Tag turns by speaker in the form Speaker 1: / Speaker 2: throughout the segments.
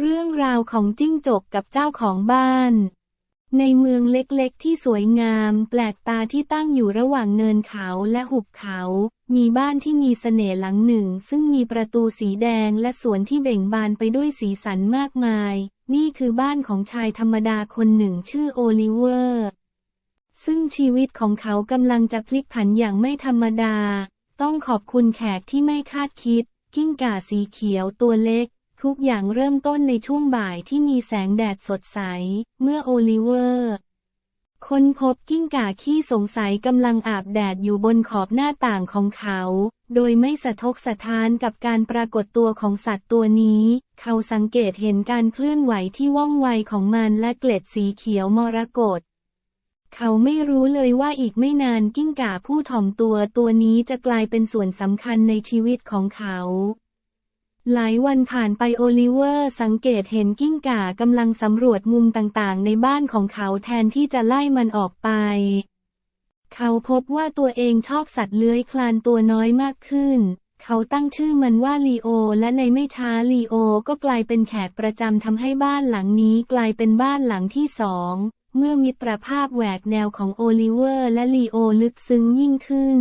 Speaker 1: เรื่องราวของจิ้งจกกับเจ้าของบ้าน ในเมืองเล็กๆ ที่สวยงาม แปลกตาที่ตั้งอยู่ระหว่างเนินเขาและหุบเขา มีบ้านที่มีเสน่ห์หลังหนึ่ง ซึ่งมีประตูสีแดงและสวนที่เบ่งบานไปด้วยสีสันมากมาย นี่คือบ้านของชายธรรมดาคนหนึ่งชื่อโอลิเวอร์ ซึ่งชีวิตของเขากำลังจะพลิกผันอย่างไม่ธรรมดา ต้องขอบคุณแขกที่ไม่คาดคิด กิ้งก่าสีเขียวตัวเล็ก ทุกอย่างเริ่มต้นในช่วงบ่ายที่มีแสงแดดสดใส เมื่อโอลิเวอร์ค้นพบกิ้งก่าขี้สงสัยกำลังอาบแดดอยู่บนขอบหน้าต่างของเขา โดยไม่สะทกสะท้านกับการปรากฏตัวของสัตว์ตัวนี้ เขาสังเกตเห็นการเคลื่อนไหวที่ว่องไวของมันและเกล็ดสีเขียวมรกตเขาไม่รู้เลยว่าอีกไม่นานกิ้งก่าผู้ถ่อมตัวตัวนี้จะกลายเป็นส่วนสำคัญในชีวิตของเขา หลายวันผ่านไปโอลิเวอร์สังเกตเห็นกิ้งก่ากำลังสำรวจมุมต่างๆ ในบ้านของเขาแทนที่จะไล่มันออกไป เขาพบว่าตัวเองชอบสัตว์เลื้อยคลานตัวน้อยมากขึ้น เขาตั้งชื่อมันว่าลีโอ และในไม่ช้าลีโอก็กลายเป็นแขกประจำทำให้บ้านหลังนี้กลายเป็นบ้านหลังที่สอง เมื่อมิตรภาพแหวกแนวของโอลิเวอร์และลีโอลึกซึ้งยิ่งขึ้น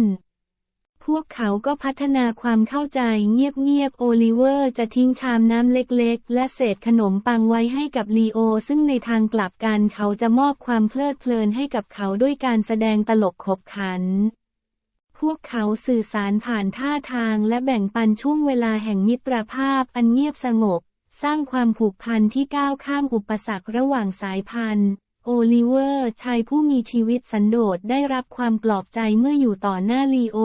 Speaker 1: พวกเขาก็พัฒนาความเข้าใจเงียบๆ โอลิเวอร์จะทิ้งชามน้ำเล็กๆ และเศษขนมปังไว้ให้กับลีโอ ซึ่งในทางกลับกันเขาจะมอบความเพลิดเพลินให้กับเขาด้วยการแสดงตลกขบขัน พวกเขาสื่อสารผ่านท่าทางและแบ่งปันช่วงเวลาแห่งมิตรภาพอันเงียบสงบ สร้างความผูกพันที่ก้าวข้ามอุปสรรคระหว่างสายพันธุ์ โอลิเวอร์ชายผู้มีชีวิตสันโดษได้รับความปลอบใจเมื่ออยู่ต่อหน้าลีโอ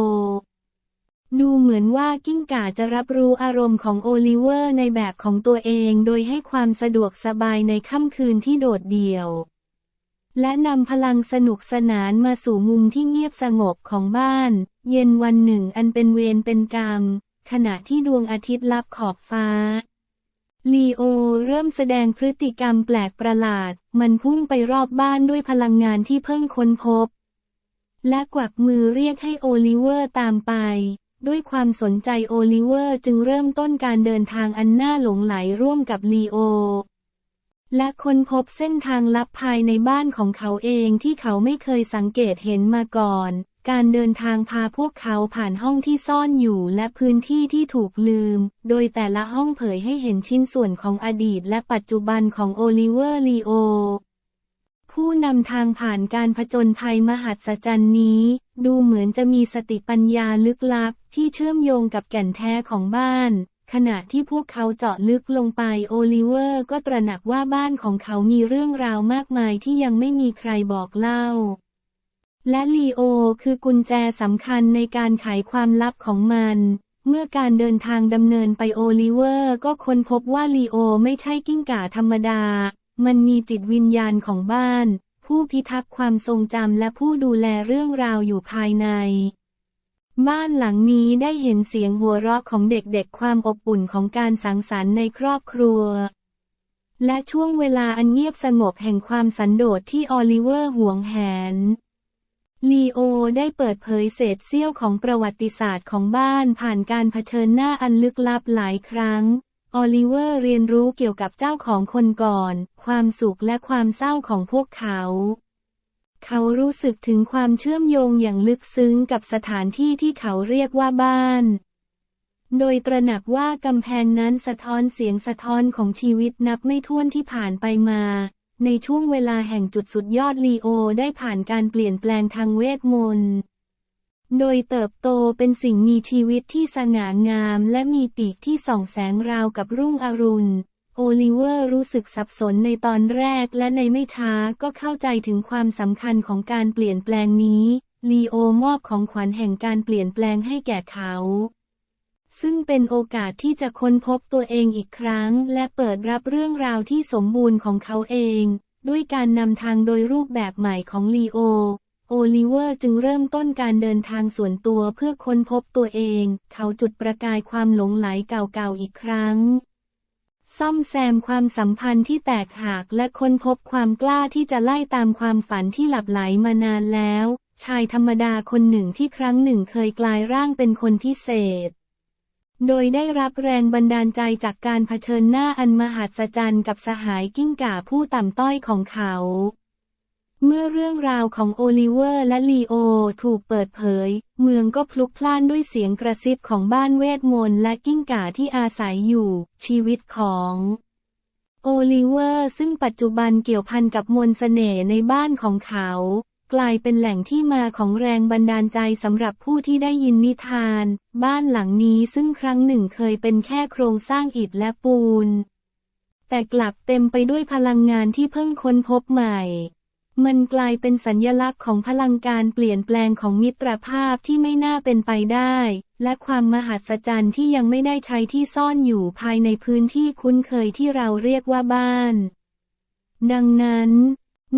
Speaker 1: ดูเหมือนว่ากิ้งก่าจะรับรู้อารมณ์ของโอลิเวอร์ในแบบของตัวเองโดยให้ความสะดวกสบายในค่ำคืนที่โดดเดี่ยว และนำพลังสนุกสนานมาสู่มุมที่เงียบสงบของบ้าน เย็นวันหนึ่งอันเป็นเวรเป็นกรรม ขณะที่ดวงอาทิตย์ลับขอบฟ้าลีโอเริ่มแสดงพฤติกรรมแปลกประหลาด มันพุ่งไปรอบบ้านด้วยพลังงานที่เพิ่งค้นพบ และกวักมือเรียกให้โอลิเวอร์ตามไป ด้วยความสนใจโอลิเวอร์จึงเริ่มต้นการเดินทางอันน่าหลงไหลร่วมกับลีโอ และค้นพบเส้นทางลับภายในบ้านของเขาเองที่เขาไม่เคยสังเกตเห็นมาก่อน การเดินทางพาพวกเขาผ่านห้องที่ซ่อนอยู่และพื้นที่ที่ถูกลืม โดยแต่ละห้องเผยให้เห็นชิ้นส่วนของอดีตและปัจจุบันของโอลิเวอร์ลีโอ ผู้นำทางผ่านการผจญภัยมหัศจรรย์นี้ ดูเหมือนจะมีสติปัญญาลึกลับที่เชื่อมโยงกับแก่นแท้ของบ้าน ขณะที่พวกเขาเจาะลึกลงไปโอลิเวอร์ก็ตระหนักว่าบ้านของเขามีเรื่องราวมากมายที่ยังไม่มีใครบอกเล่า และลีโอคือกุญแจสำคัญในการไขความลับของมัน เมื่อการเดินทางดำเนินไปโอลิเวอร์ก็ค้นพบว่าลีโอไม่ใช่กิ้งก่าธรรมดา มันมีจิตวิญญาณของบ้าน ผู้พิทักษ์ความทรงจำและผู้ดูแลเรื่องราวอยู่ภายใน บ้านหลังนี้ได้เห็นเสียงหัวเราะของเด็กๆ ความอบอุ่นของการสังสรรค์ในครอบครัว และช่วงเวลาอันเงียบสงบแห่งความสันโดษที่ออลิเวอร์หวงแหน ลีโอได้เปิดเผยเศษเสี้ยวของประวัติศาสตร์ของบ้านผ่านการเผชิญหน้าอันลึกลับหลายครั้ง ออลิเวอร์เรียนรู้เกี่ยวกับเจ้าของคนก่อน ความสุขและความเศร้าของพวกเขา เขารู้สึกถึงความเชื่อมโยงอย่างลึกซึ้งกับสถานที่ที่เขาเรียกว่าบ้าน โดยตระหนักว่ากำแพงนั้นสะท้อนเสียงสะท้อนของชีวิตนับไม่ถ้วนที่ผ่านไปมา ในช่วงเวลาแห่งจุดสุดยอดลีโอได้ผ่านการเปลี่ยนแปลงทางเวทมนต์โดยเติบโตเป็นสิ่งมีชีวิตที่สง่างามและมีปีกที่ส่องแสงราวกับรุ่งอรุณ โอลิเวอร์รู้สึกสับสนในตอนแรกและในไม่ช้าก็เข้าใจถึงความสำคัญของการเปลี่ยนแปลงนี้ ลีโอมอบของขวัญแห่งการเปลี่ยนแปลงให้แก่เขา ซึ่งเป็นโอกาสที่จะค้นพบตัวเองอีกครั้ง และเปิดรับเรื่องราวที่สมบูรณ์ของเขาเอง ด้วยการนำทางโดยรูปแบบใหม่ของลีโอ โอลิเวอร์จึงเริ่มต้นการเดินทางส่วนตัวเพื่อค้นพบตัวเอง เขาจุดประกายความหลงไหลเก่าๆอีกครั้ง ซ่อมแซมความสัมพันธ์ที่แตกหักและค้นพบความกล้าที่จะไล่ตามความฝันที่หลับไหลมานานแล้ว ชายธรรมดาคนหนึ่งที่ครั้งหนึ่งเคยกลายร่างเป็นคนพิเศษ โดยได้รับแรงบันดาลใจจากการเผชิญหน้าอันมหัศจรรย์กับสหายกิ้งก่าผู้ต่ำต้อยของเขา เมื่อเรื่องราวของโอลิเวอร์และลีโอถูกเปิดเผย เมืองก็พลุกพล่านด้วยเสียงกระซิบของบ้านเวทมนต์และกิ้งก่าที่อาศัยอยู่ ชีวิตของโอลิเวอร์ซึ่งปัจจุบันเกี่ยวพันกับมนต์เสน่ห์ในบ้านของเขา กลายเป็นแหล่งที่มาของแรงบันดาลใจสำหรับผู้ที่ได้ยินนิทาน บ้านหลังนี้ซึ่งครั้งหนึ่งเคยเป็นแค่โครงสร้างอิฐและปูน แต่กลับเต็มไปด้วยพลังงานที่เพิ่งค้นพบใหม่ มันกลายเป็นสัญญลักษณ์ของพลังการเปลี่ยนแปลงของมิตรภาพที่ไม่น่าเป็นไปได้ และความมหัศจรรย์ที่ยังไม่ได้ใช้ที่ซ่อนอยู่ภายในพื้นที่คุ้นเคยที่เราเรียกว่าบ้าน ดังนั้น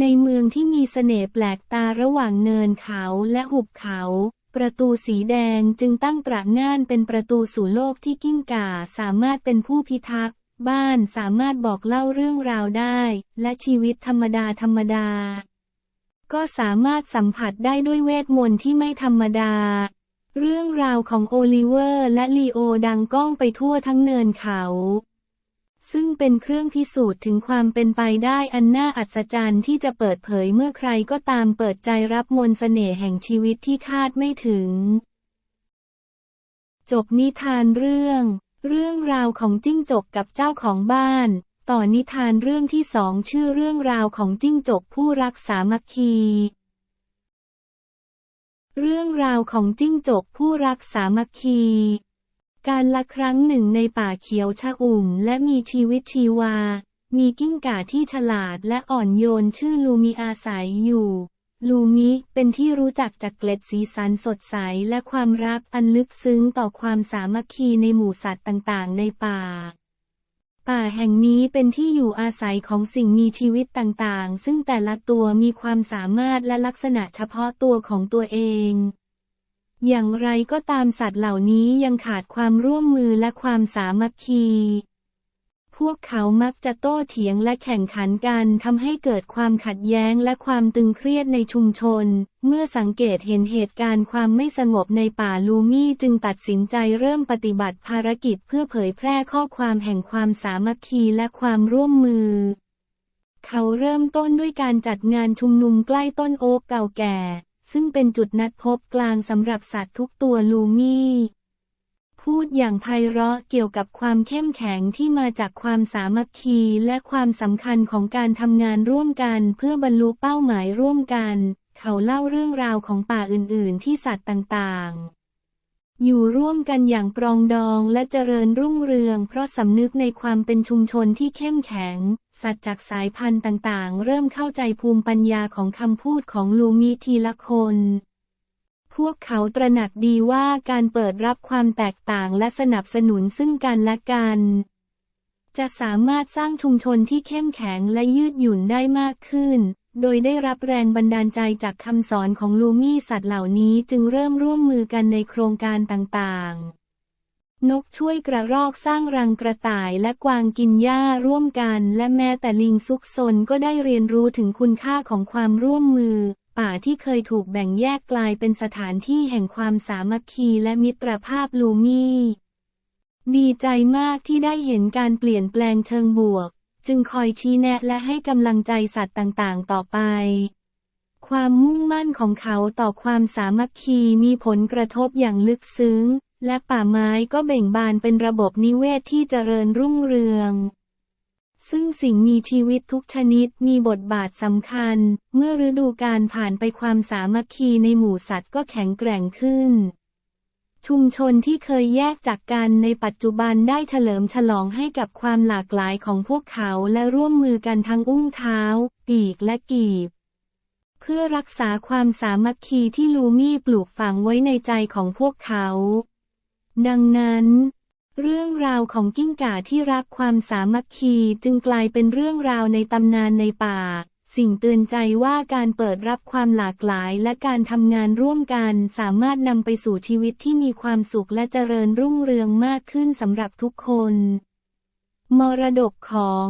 Speaker 1: ในเมืองที่มีเสน่ห์แปลกตาระหว่างเนินเขาและหุบเขา ประตูสีแดงจึงตั้งตระหง่านเป็นประตูสู่โลกที่กิ้งก่าสามารถเป็นผู้พิทักษ์ บ้านสามารถบอกเล่าเรื่องราวได้ และชีวิตธรรมดาธรรมดา ก็สามารถสัมผัสได้ด้วยเวทมนต์ที่ไม่ธรรมดา เรื่องราวของโอลิเวอร์และลีโอดังก้องไปทั่วทั้งเนินเขา ซึ่งเป็นเครื่องพิสูจน์ถึงความเป็นไปได้อันน่าอัศจรรย์ที่จะเปิดเผยเมื่อใครก็ตามเปิดใจรับมนต์เสน่ห์แห่งชีวิตที่คาดไม่ถึง จบนิทานเรื่อง เรื่องราวของจิ้งจกกับเจ้าของบ้าน ต่อนิทานเรื่องที่สองชื่อเรื่องราวของจิ้งจกผู้รักสามัคคี เรื่องราวของจิ้งจกผู้รักสามัคคี การละครั้งหนึ่งในป่าเขียวชะอุ่มและมีชีวิตชีวา มีกิ้งก่าที่ฉลาดและอ่อนโยนชื่อลูมิอาศัยอยู่ ลูมิเป็นที่รู้จักจากเกล็ดสีสันสดใสและความรักอันลึกซึ้งต่อความสามัคคีในหมู่สัตว์ต่างๆ ในป่า ป่าแห่งนี้เป็นที่อยู่อาศัยของสิ่งมีชีวิตต่างๆ ซึ่งแต่ละตัวมีความสามารถและลักษณะเฉพาะตัวของตัวเอง อย่างไรก็ตามสัตว์เหล่านี้ยังขาดความร่วมมือและความสามัคคี พวกเขามักจะโต้เถียงและแข่งขันกันทำให้เกิดความขัดแย้งและความตึงเครียดในชุมชน เมื่อสังเกตเห็นเหตุการณ์ความไม่สงบในป่าลูมี่จึงตัดสินใจเริ่มปฏิบัติภารกิจเพื่อเผยแพร่ข้อความแห่งความสามัคคีและความร่วมมือ เขาเริ่มต้นด้วยการจัดงานชุมนุมใกล้ต้นโอ๊กเก่าแก่ ซึ่งเป็นจุดนัดพบกลางสำหรับสัตว์ทุกตัวลูมี่ พูดอย่างไพเราะเกี่ยวกับความเข้มแข็งที่มาจากความสามัคคีและความสำคัญของการทำงานร่วมกันเพื่อบรรลุเป้าหมายร่วมกัน เขาเล่าเรื่องราวของป่าอื่น ๆ ที่สัตว์ต่างๆอยู่ร่วมกันอย่างปรองดองและเจริญรุ่งเรือง เพราะสำนึกในความเป็นชุมชนที่เข้มแข็ง สัตว์จากสายพันธุ์ต่างๆ เริ่มเข้าใจภูมิปัญญาของคำพูดของลูมิทีละคน พวกเขาตระหนักดีว่าการเปิดรับความแตกต่างและสนับสนุนซึ่งกันและกัน จะสามารถสร้างชุมชนที่เข้มแข็งและยืดหยุ่นได้มากขึ้น โดยได้รับแรงบันดาลใจจากคำสอนของลูมี่สัตว์เหล่านี้จึงเริ่มร่วมมือกันในโครงการต่างๆ นกช่วยกระรอกสร้างรังกระต่ายและกวางกินหญ้าร่วมกัน และแม้แต่ลิงซุกซนก็ได้เรียนรู้ถึงคุณค่าของความร่วมมือ ป่าที่เคยถูกแบ่งแยกกลายเป็นสถานที่แห่งความสามัคคีและมิตรภาพลูมี่ดีใจมากที่ได้เห็นการเปลี่ยนแปลงเชิงบวก จึงคอยชี้แนะและให้กำลังใจสัตว์ต่างๆ ต่อไป ความมุ่งมั่นของเขาต่อความสามัคคีมีผลกระทบอย่างลึกซึ้ง และป่าไม้ก็เบ่งบานเป็นระบบนิเวศที่เจริญรุ่งเรือง ซึ่งสิ่งมีชีวิตทุกชนิดมีบทบาทสำคัญ เมื่อฤดูกาลผ่านไปความสามัคคีในหมู่สัตว์ก็แข็งแกร่งขึ้น ชุมชนที่เคยแยกจากกันในปัจจุบันได้เฉลิมฉลองให้กับความหลากหลายของพวกเขาและร่วมมือกันทั้งอุ้งเท้า ปีกและกีบ เพื่อรักษาความสามัคคีที่ลูมี่ปลูกฝังไว้ในใจของพวกเขา ดังนั้น เรื่องราวของกิ้งก่าที่รักความสามัคคีจึงกลายเป็นเรื่องราวในตำนานในป่า สิ่งเตือนใจว่าการเปิดรับความหลากหลายและการทำงานร่วมกันสามารถนำไปสู่ชีวิตที่มีความสุขและเจริญรุ่งเรืองมากขึ้นสำหรับทุกคน มรดกของ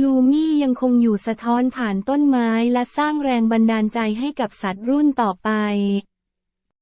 Speaker 1: ลูมี่ยังคงอยู่สะท้อนผ่านต้นไม้และสร้างแรงบันดาลใจให้กับสัตว์รุ่นต่อไป